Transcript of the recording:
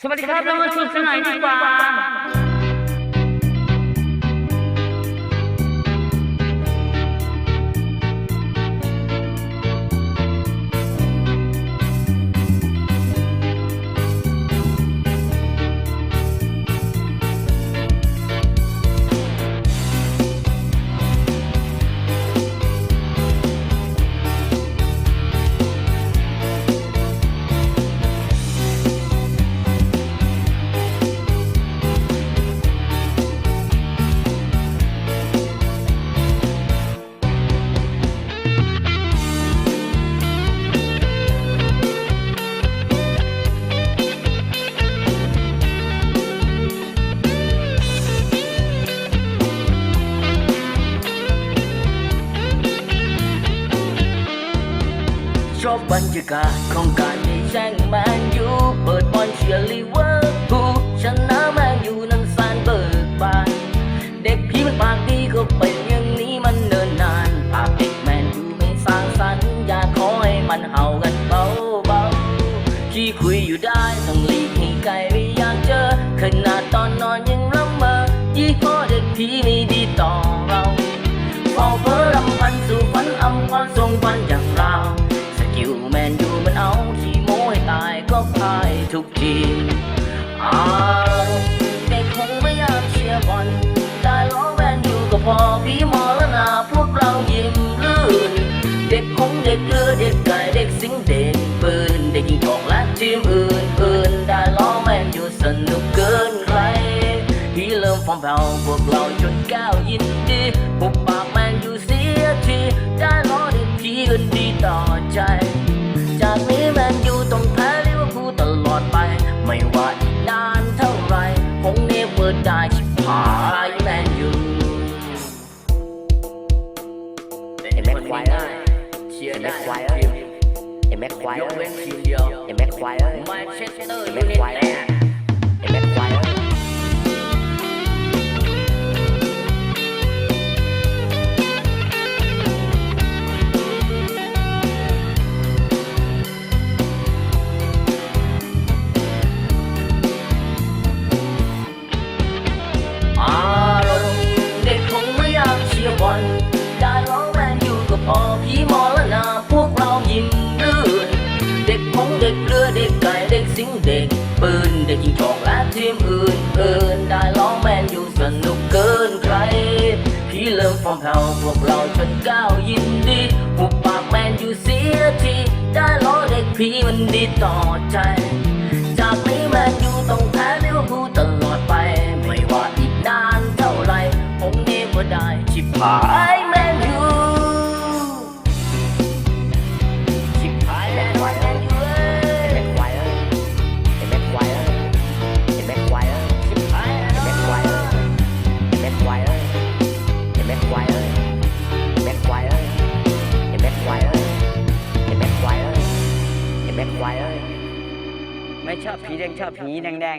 สวัสดีครับเรามาสนุกสนานดีกว่า อบบรรยากาศของการได้แช่งแมนยูเปิดบอลเชียร์ลิเวอร์พูลชนะแมนยูนั้นแสนเบิกบานเด็กพี่มันปากดีก็เป็นอย่างนี้มันเนินนานปากเด็กแมนยูไม่สร้างสรรค์อยาขอให้มันเห่ากันเบาเบาที่คุยอยู่ได้ต้องหลีกให้ไกลไม่อยากเจอขนาดตอนนอนยังละเมอยี่ห้อเด็กพี่ไม่ดีต่อ ทุกทีอ้าวเด็กคงไม่อยากเชียร์บอลได้ล้อแมนอยู่ก็พอพี่มอแล้วนาพวกเรายิ้มลื่น เด็กคงเด็กเรือเด็กไก่เด็กสิงเด็กปืนเด็กยิงจอกและทีมอื่นอื่นได้ล้อแมนอยู่สนุกเกินใครที่เริ่มฟอร์มแผ่วพวกเราจนแก้วยินดีปุบปากแมนอยู่เสียทีได้ล้อเด็กพี่กันดีต่อใจ ควายเอ้ยเชียไอ้ร์แม็ได้กควายทุกเอ้ยทีมไอ้แม็กควายยกเอ้เว้ยนทีมเดียวไอ้แม็กควายเอ้ยแมนเชสเตอร์ไอ้ยูแม็กไนควายเต็เอ้ยด เด็กเรือเด็กไก่เด็กสิงเด็กปืนเด็กยิงจอกและทีมอื่นอื่นได้ร้องแมนอยู่สนุกเกินใครพี่เริ่มฟอร์มแผ่วพวกเราจนก้าวยินดีหุบปากแมนอยู่เสียทีได้ล้อเด็กพี่มันดีต่อใจ จากนี้แมนอยู่ต้องแพ้ลิเวอร์พูลตลอดไป ไม่ว่าอีกนานเท่าไรผมเนว่าได้ชิบหาย ชอบผีแดงชอบผีแดง